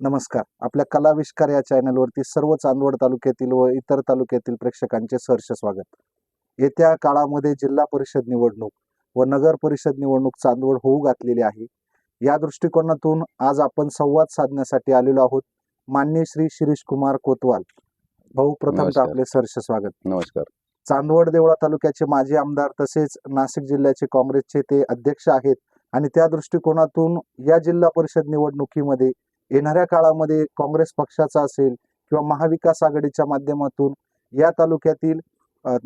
नमस्कार. आपल्या कलाविष्कार या चॅनलवरती सर्व चांदवड तालुक्यातील व इतर तालुक्यातील प्रेक्षकांचे सहर्ष स्वागत. येत्या काळामध्ये जिल्हा परिषद निवडणूक व नगर परिषद निवडणूक चांदवड होऊ घातलेली आहे. या दृष्टिकोनातून आज आपण संवाद साधण्यासाठी आलेलो आहोत मान्य श्री शिरीष कुमार कोतवाल. भाऊ प्रथम. आपले सहर्ष स्वागत. नमस्कार. चांदवड देवळा तालुक्याचे माजी आमदार तसेच नाशिक जिल्ह्याचे काँग्रेसचे ते अध्यक्ष आहेत. आणि त्या दृष्टिकोनातून या जिल्हा परिषद निवडणुकीमध्ये येणाऱ्या काळामध्ये काँग्रेस पक्षाचा असेल किंवा महाविकास आघाडीच्या माध्यमातून या तालुक्यातील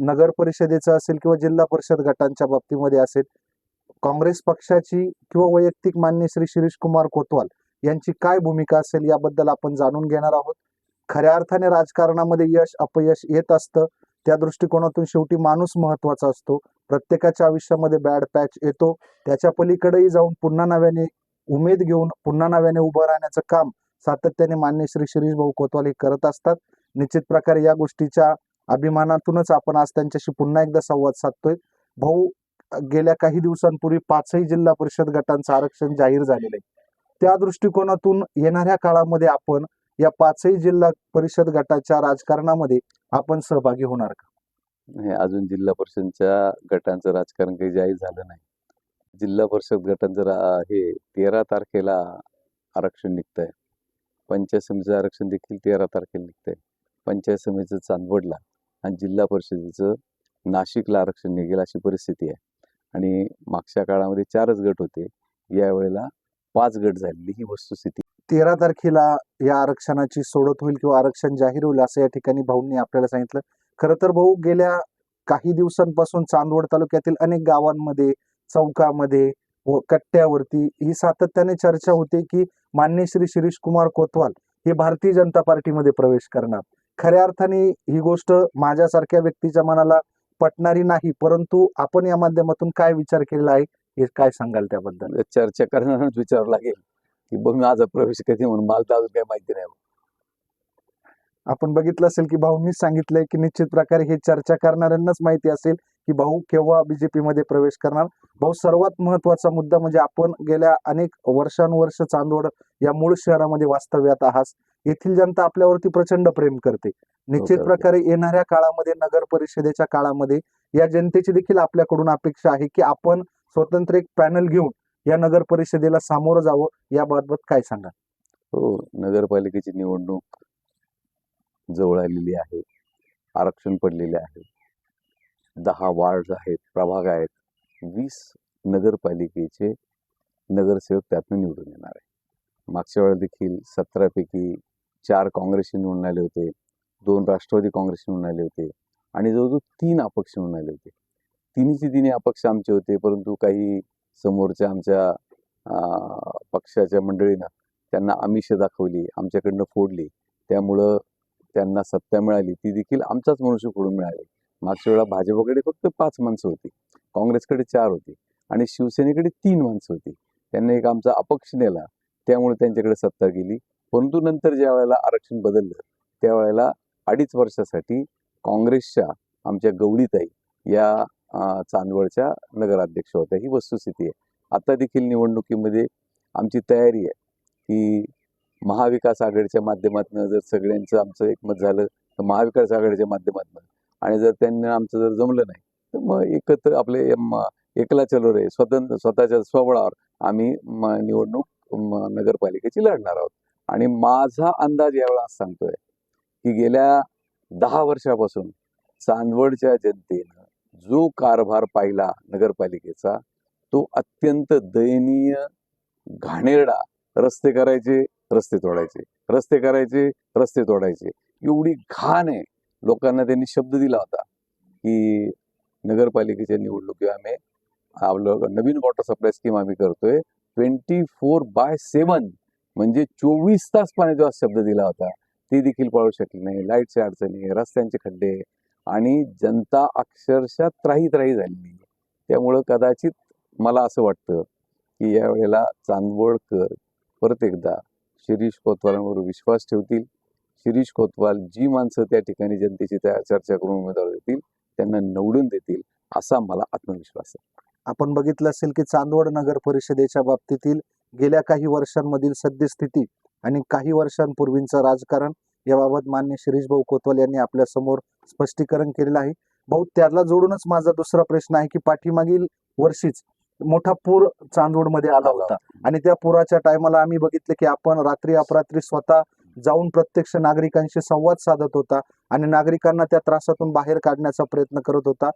नगर परिषदेचं असेल किंवा जिल्हा परिषद गटांच्या बाबतीमध्ये असेल काँग्रेस पक्षाची किंवा वैयक्तिक मान्य श्री शिरीष कुमार कोतवाल यांची काय भूमिका असेल याबद्दल आपण जाणून घेणार आहोत. खऱ्या अर्थाने राजकारणामध्ये यश अपयश येत असतं. त्या दृष्टिकोनातून शेवटी माणूस महत्त्वाचा असतो. प्रत्येकाच्या आयुष्यामध्ये बॅड पॅच येतो. त्याच्या पलीकडेही जाऊन पुन्हा नव्याने उमेद घेऊन पुन्हा नव्याने उभं राहण्याचं काम सातत्याने मान्य श्री शिरीष भाऊ कोतवाल हे करत असतात. निश्चित प्रकारे या गोष्टीच्या अभिमानातूनच आपण आज त्यांच्याशी पुन्हा एकदा संवाद साधतोय. भाऊ गेल्या काही दिवसांपूर्वी पाचही जिल्हा परिषद गटांचं आरक्षण जाहीर झालेलं आहे. त्या दृष्टिकोनातून येणाऱ्या काळामध्ये आपण या पाचही जिल्हा परिषद गटाच्या राजकारणामध्ये आपण सहभागी होणार का? हे अजून जिल्हा परिषदच्या गटांचं राजकारण काही जाहीर झालं नाही. जिल्हा परिषद गटांचं रा- हे तेरा तारखेला आरक्षण निघतं आहे पंचायत समितीचं आरक्षण देखील तेरा तारखेला निघतं आहे पंचायत समितीचं चांदवडला आणि जिल्हा परिषदेचं नाशिकला आरक्षण निघेल अशी परिस्थिती आहे. आणि मागच्या काळामध्ये चारच गट होते. यावेळेला पाच गट झालेली. ही वस्तुस्थिती तेरा तारखेला या आरक्षणाची सोडत होईल किंवा आरक्षण जाहीर होईल असं या ठिकाणी भाऊंनी आपल्याला सांगितलं. खरं तर भाऊ गेल्या काही दिवसांपासून चांदवड तालुक्यातील अनेक गावांमध्ये चौकामध्ये व कट्ट्यावरती ही सातत्याने चर्चा होते की मान्य श्री शिरीष कुमार कोतवाल हे भारतीय जनता पार्टीमध्ये प्रवेश करणार. खऱ्या अर्थाने ही गोष्ट माझ्यासारख्या व्यक्तीच्या मनाला पटणारी नाही परंतु आपण या माध्यमातून काय विचार केलेला आहे हे काय सांगाल त्याबद्दल? चर्चा करणारच विचारावं लागेल. की बघ माझा प्रवेश कधी म्हणून? मला अजून काही माहिती नाही. आपण बघितलं असेल की भाऊंनीच सांगितलंय की निश्चित प्रकारे हे चर्चा करणाऱ्यांनाच माहिती असेल की भाऊ केव्हा बीजेपी मध्ये प्रवेश करणार. भाऊ सर्वात महत्त्वाचा मुद्दा म्हणजे आपण गेल्या अनेक वर्षानुवर्ष चांदवड या मूळ शहरामध्ये वास्तव्यात आहात. येथील जनता आपल्यावरती प्रचंड प्रेम करते. निश्चित करते. प्रकारे येणाऱ्या काळामध्ये नगर परिषदेच्या काळामध्ये या जनतेची देखील आपल्याकडून अपेक्षा आहे की आपण स्वतंत्र एक पॅनल घेऊन या नगर परिषदेला सामोरं जावं. याबाबत काय सांगा हो नगरपालिकेची निवडणूक जवळ आलेली आहे. आरक्षण पडलेले आहे. दहा वार्ड आहेत प्रभाग आहेत. वीस नगरपालिकेचे नगरसेवक त्यातनं निवडून येणार आहे मागच्या वेळा देखील सतरापैकी चार काँग्रेसचे निवडून आले होते दोन राष्ट्रवादी काँग्रेस निवडून आले होते आणि जवळजवळ तीन अपक्ष निवडून आले होते. तिन्हीचे तिन्ही अपक्ष आमचे होते परंतु काही समोरच्या आमच्या पक्षाच्या मंडळीनं त्यांना आमिष दाखवली आमच्याकडनं फोडली. त्यामुळं त्यांना सत्ता मिळाली ती देखील आमचाच मनुष्यकडून मिळाली. मागच्या वेळा भाजपकडे फक्त पाच माणसं होती. काँग्रेसकडे चार होती आणि शिवसेनेकडे तीन माणसं होती. त्यांनी एक आमचा अपक्ष नेला त्यामुळे त्यांच्याकडे सत्ता गेली. परंतु नंतर ज्या वेळेला आरक्षण बदललं त्यावेळेला अडीच वर्षासाठी काँग्रेसच्या आमच्या गवळीताई या चांदवडच्या नगराध्यक्ष होत्या. ही वस्तुस्थिती आहे. आता देखील निवडणुकीमध्ये आमची तयारी आहे की महाविकास आघाडीच्या माध्यमातून जर सगळ्यांचं आमचं एकमत झालं तर महाविकास आघाडीच्या माध्यमातून. आणि जर त्यांना आमचं जर जमलं नाही तर मग एकत्र आपले एकला चलो रे स्वतंत्र स्वतःच्या स्वबळावर आम्ही निवडणूक नगरपालिकेची लढणार आहोत. आणि माझा अंदाज यावेळा सांगतोय की गेल्या दहा वर्षापासून चांदवडच्या जनतेनं जो कारभार पाहिला नगरपालिकेचा तो अत्यंत दयनीय घाणेरडा रस्ते करायचे रस्ते तोडायचे. रस्ते करायचे रस्ते तोडायचे. एवढी घाण आहे. लोकांना त्यांनी शब्द दिला होता की नगरपालिकेच्या निवडणुकी आम्ही आपलं नवीन वॉटर सप्लाय स्कीम आम्ही करतोय. ट्वेंटी फोर बाय सेवन म्हणजे चोवीस तास पाण्याचा शब्द दिला होता ते देखील पाळू शकले नाही. लाईटच्या अडचणी रस्त्यांचे खड्डे आणि जनता अक्षरशः त्राही त्राही झालेली आहे. त्यामुळं कदाचित मला असं वाटतं की यावेळेला चांदवडकर परत एकदा शिरीष कोतवालांवर विश्वास ठेवतील. शिरीष कोतवाल जी माणसं त्या ठिकाणी जनतेची त्या चर्चा करून उमेदवार देतील त्यांना निवडून देतील असा मला आत्मविश्वास आहे. आपण बघितलं असेल की चांदवड नगर परिषदेच्या बाबतीतील गेल्या काही वर्षांमधील सद्यस्थिती आणि काही वर्षांपूर्वींचं राजकारण याबाबत मान्य शिरीष भाऊ कोतवाल यांनी आपल्यासमोर स्पष्टीकरण केलेलं आहे. भाऊ त्याला जोडूनच माझा दुसरा प्रश्न आहे की पाठीमागील वर्षीच मोठा पूर चांदवडमध्ये आला आला होता आणि त्या पुराच्या टायमाला आम्ही बघितले की आपण रात्री अपरात्री स्वतः जाऊन प्रत्यक्ष नागरिकांशी संवाद साधत होता आणि नागरिकांना त्या त्रासातून बाहेर काढण्याचा प्रयत्न करत होता.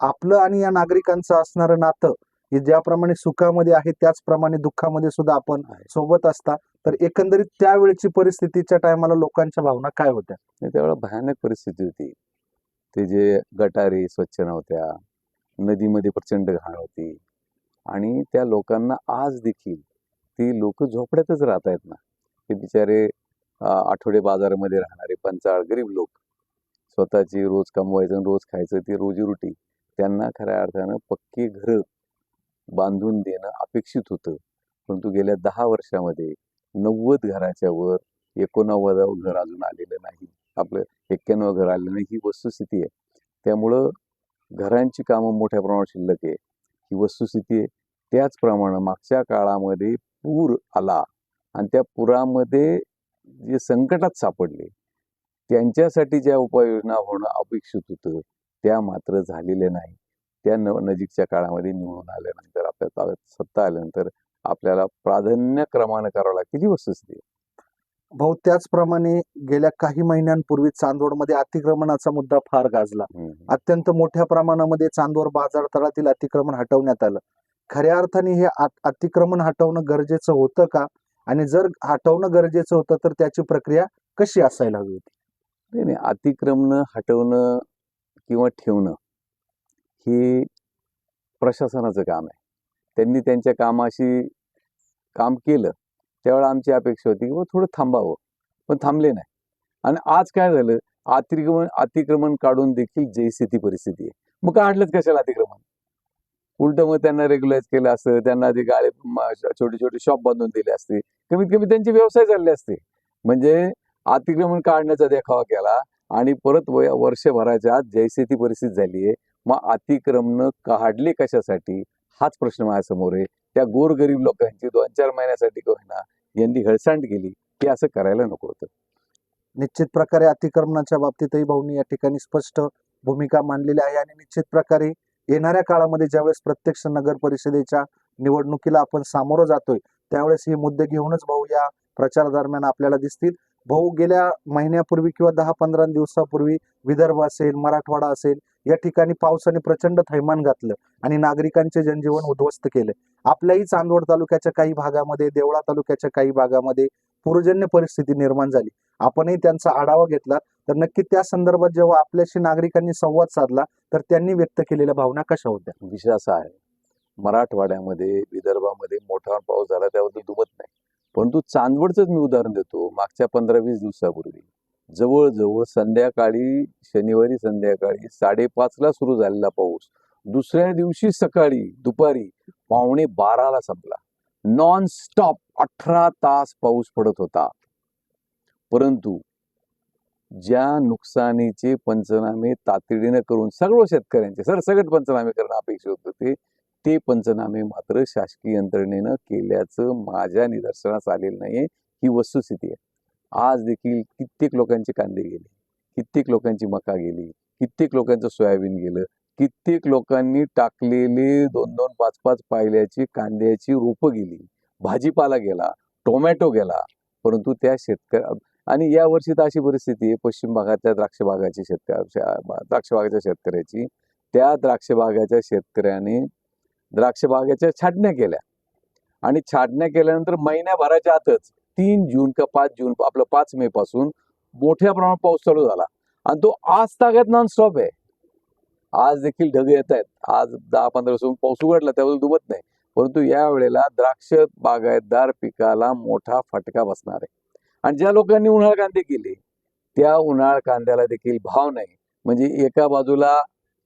आपलं आणि या नागरिकांचं असणारं नातं हे ज्याप्रमाणे सुखामध्ये आहे त्याचप्रमाणे दुःखामध्ये सुद्धा आपण. सोबत असता. तर एकंदरीत त्यावेळची परिस्थितीच्या टायमाला लोकांच्या भावना काय होत्या? त्यावेळेला भयानक परिस्थिती होती. ते जे गटारी स्वच्छ नव्हत्या नदीमध्ये प्रचंड घाण होती. आणि त्या लोकांना आज देखील ती लोक झोपड्यातच राहत आहेत ना. ते बिचारे आठवडे बाजारामध्ये राहणारे पंचाळ गरीब लोक. स्वतःची रोज कमवायचं आणि रोज खायचं ती रोजीरोटी. त्यांना खऱ्या अर्थानं पक्की घरं बांधून देणं अपेक्षित होतं. परंतु गेल्या दहा वर्षामध्ये नव्वद घराच्या वर एकोणनव्वदावं घर अजून आलेलं नाही. आपलं एक्क्याण्णव घर आलेलं नाही. ही वस्तुस्थिती आहे. त्यामुळं घरांची कामं मोठ्या प्रमाणात शिल्लक आहे. ही वस्तुस्थिती आहे त्याचप्रमाणे मागच्या काळामध्ये पूर आला आणि त्या पुरामध्ये जे संकटात सापडले त्यांच्यासाठी ज्या उपाययोजना होणं अपेक्षित होतं त्या मात्र झालेल्या नाही त्या न नजीकच्या काळामध्ये निवडून आल्यानंतर आपल्या ताब्यात सत्ता आल्यानंतर आपल्याला प्राधान्यक्रमानं करावं लागते जी वस्तुस्थिती आहे. भाऊ त्याचप्रमाणे गेल्या काही महिन्यांपूर्वी चांदवडमध्ये अतिक्रमणाचा मुद्दा फार गाजला. अत्यंत मोठ्या प्रमाणामध्ये चांदवड बाजार तळातील अतिक्रमण हटवण्यात आलं. खऱ्या अर्थाने हे अत- अतिक्रमण हटवणं गरजेचं होतं का? आणि जर हटवणं गरजेचं होतं तर त्याची प्रक्रिया कशी असायला हवी होती? नाही नाही. अतिक्रमणं हटवणं किंवा ठेवणं हे प्रशासनाचं काम आहे. त्यांनी त्यांच्या कामाशी काम केलं. त्यावेळेला आमची अपेक्षा होती की थोडं थांबावं. पण थांबले नाही. आणि आज काय झालं? अतिक्रमण अतिक्रमण काढून देखील जैसे ती परिस्थिती आहे. मग काढलंच कशाला अतिक्रमण? उलट मग त्यांना रेग्युलाइज केलं असतं. त्यांना ते गाळे छोटे छोटे शॉप बांधून दिले असते. कमीत कमी त्यांचे व्यवसाय चालले असते. म्हणजे अतिक्रमण काढण्याचा देखावा केला आणि परत वया वर्षभराच्या आत जैसे ती परिस्थिती झाली आहे. मग अतिक्रमण काढले कशासाठी? हाच प्रश्न माझ्यासमोर आहे. त्या गोरगरीब लोकांची दोन चार महिन्यासाठी का होईना यांनी हळसांड केली की असं करायला नको होतं. निश्चित प्रकारे अतिक्रमणाच्या बाबतीतही भाऊनी या ठिकाणी स्पष्ट भूमिका मांडलेली आहे आणि निश्चित प्रकारे येणाऱ्या काळामध्ये ज्यावेळेस प्रत्यक्ष नगर परिषदेच्या निवडणुकीला आपण सामोरं जातोय त्यावेळेस हे मुद्दे घेऊनच भाऊ या प्रचार दरम्यान आपल्याला दिसतील. भाऊ गेल्या महिन्यापूर्वी किंवा दहा पंधरा दिवसापूर्वी विदर्भ असेल मराठवाडा असेल या ठिकाणी पावसाने प्रचंड थैमान घातलं आणि नागरिकांचे जनजीवन उद्ध्वस्त केलं. आपल्याही चांदवड तालुक्याच्या काही भागामध्ये देवळा तालुक्याच्या काही भागामध्ये पूर्वजन्य परिस्थिती निर्माण झाली. आपणही त्यांचा आढावा घेतला. तर नक्की त्या संदर्भात जेव्हा आपल्याशी नागरिकांनी संवाद साधला तर त्यांनी व्यक्त केलेल्या भावना कशा होत्या? विषय असा आहे. मराठवाड्यामध्ये विदर्भामध्ये मोठा पाऊस झाला त्याबद्दल दुमत नाही. परंतु चांदवडचंच मी उदाहरण देतो. मागच्या पंधरा वीस दिवसापूर्वी. जवळजवळ संध्याकाळी शनिवारी संध्याकाळी साडेपाचला सुरू झालेला पाऊस. दुसऱ्या दिवशी सकाळी दुपारी पावणे बाराला संपला. नॉन स्टॉप अठरा तास पाऊस पडत होता. परंतु ज्या नुकसानीचे पंचनामे तातडीनं करून सगळं शेतकऱ्यांचे सरसकट पंचनामे करणं अपेक्षित होते ते ते पंचनामे मात्र शासकीय यंत्रणेनं केल्याचं माझ्या निदर्शनास आलेलं नाही ही वस्तुस्थिती आहे. आज देखील कित्येक लोकांचे कांदे गेले कित्येक लोकांची मका गेली कित्येक लोकांचं सोयाबीन गेलं कित्येक लोकांनी टाकलेले दोन दोन पाच पाच पायल्याची कांद्याची रोपं गेली भाजीपाला गेला टोमॅटो गेला परंतु त्या शेतकऱ्या आणि या वर्षी तर अशी परिस्थिती आहे पश्चिम भागातल्या द्राक्ष बागाची शेतकऱ्या द्राक्ष बागाच्या शेतकऱ्याची त्या द्राक्ष बागाच्या शेतकऱ्याने द्राक्ष बागेच्या छाटण्या केल्या. आणि छाटण्या केल्यानंतर महिन्याभराच्या आतच तीन जून का पाच जून आपलं पाच मे पासून मोठ्या प्रमाणात पाऊस चालू झाला. आणि तो आज तागत नॉन स्टॉप आहे. आज देखील ढग येत आहेत. आज दहा पंधरा दिवस पाऊस उघडला त्याबद्दल दुबत नाही. परंतु या वेळेला द्राक्ष बागायतदार पिकाला मोठा फटका बसणार आहे. आणि ज्या लोकांनी उन्हाळ कांदे केले त्या उन्हाळ कांद्याला देखील भाव नाही. म्हणजे एका बाजूला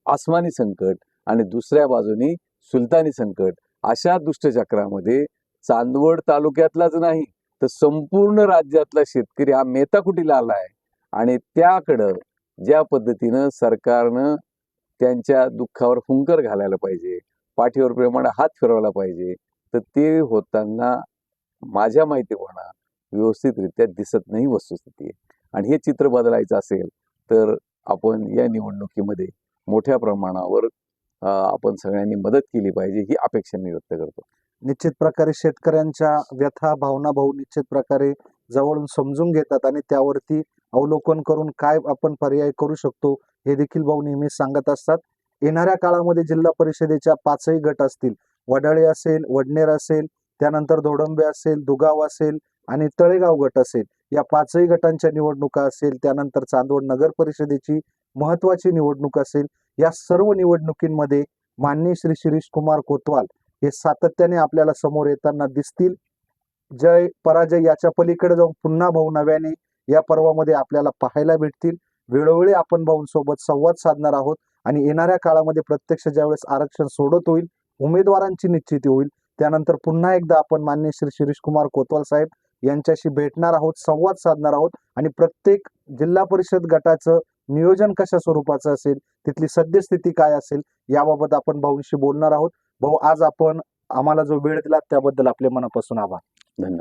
आसमानी संकट आणि दुसऱ्या बाजूनी सुलतानी संकट अशा दुष्टचक्रामध्ये चांदवड तालुक्यातलाच नाही तर संपूर्ण राज्यातला शेतकरी हा मेताकुटीला आला आहे. आणि त्याकडं ज्या पद्धतीनं सरकारनं त्यांच्या दुःखावर फुंकर घालायला पाहिजे पाठीवर प्रेमाने हात फिरवला पाहिजे तर ते होताना माझ्या माहितीपणा व्यवस्थितरित्या दिसत नाही वस्तुस्थिती. आहे आणि हे चित्र बदलायचं असेल तर आपण या निवडणुकीमध्ये मोठ्या प्रमाणावर आपण सगळ्यांनी मदत केली पाहिजे ही अपेक्षा मी व्यक्त करतो. निश्चित प्रकारे शेतकऱ्यांच्या व्यथा भावना भाऊ निश्चित प्रकारे जवळून समजून घेतात आणि त्यावरती अवलोकन करून काय आपण पर्याय करू शकतो हे देखील भाऊ नेहमीच सांगत असतात. येणाऱ्या काळामध्ये जिल्हा परिषदेच्या पाचही गट असतील वडाळे असेल वडनेर असेल त्यानंतर धोडंबे असेल दुगाव असेल आणि तळेगाव गट असेल या पाचही गटांच्या निवडणुका असेल त्यानंतर चांदवड नगर परिषदेची महत्वाची निवडणूक असेल या सर्व निवडणुकींमध्ये माननीय श्री शिरीष कुमार कोतवाल हे सातत्याने आपल्याला समोर येताना दिसतील. जय पराजय याच्या पलीकडे जाऊन पुन्हा भाऊ नव्याने या पर्वामध्ये आपल्याला पाहायला भेटतील. वेळोवेळी आपण भाऊंसोबत संवाद साधणार आहोत आणि येणाऱ्या काळामध्ये प्रत्यक्ष ज्यावेळेस आरक्षण सोडत होईल उमेदवारांची निश्चिती होईल त्यानंतर पुन्हा एकदा आपण मान्य श्री शिरीष कुमार कोतवाल साहेब यांच्याशी भेटणार आहोत संवाद साधणार आहोत आणि प्रत्येक जिल्हा परिषद गटाचं नियोजन कशा स्वरूपाचं असेल तिथली सद्यस्थिती काय असेल याबाबत आपण भाऊंशी बोलणार आहोत. भाऊ आज आपण आम्हाला जो वेळ दिला त्याबद्दल आपले मनापासून आभार. धन्यवाद.